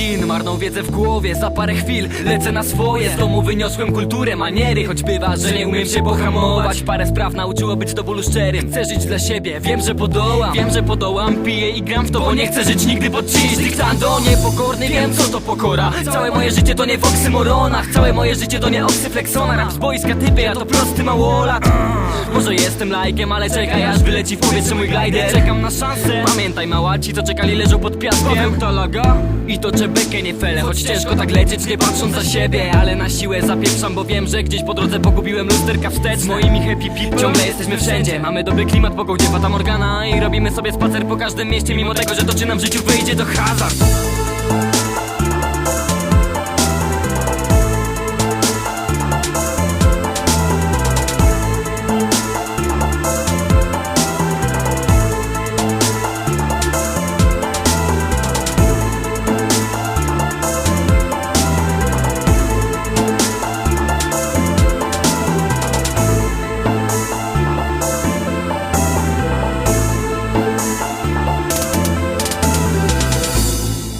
17, marną wiedzę w głowie Za parę chwil. Lecę na swoje. Z domu wyniosłem kulturę, maniery. Choć bywa, że nie umiem się pohamować. Parę spraw nauczyło być do bólu szczerym. Chcę żyć dla siebie, wiem, że podołam. Wiem, że podołam, piję i gram w to Bo nie chcę żyć nigdy pod czyjś dyktando Niepokorny, wiem co to pokora. Całe moje życie to nie w oksymoronach. Całe moje życie to nie oksyfleksona. Rap z boiska typy, ja to prosty małolat. Może jestem lajkiem, ale czekaj aż wyleci w powietrze mój glider. Czekam na szansę Pamiętaj mała, ci co czekali leżą pod piaskiem. To laga I to czebekę nie fele. Choć ciężko tak lecieć nie patrząc za siebie Ale na siłę zapieprzam, bo wiem, że gdzieś po drodze pogubiłem lusterka wstecz. Z moimi happy people Ciągle jesteśmy wszędzie. Mamy dobry klimat, pogodzie Fata Morgana. I robimy sobie spacer po każdym mieście Mimo tego, że to czy nam w życiu wyjdzie to hazard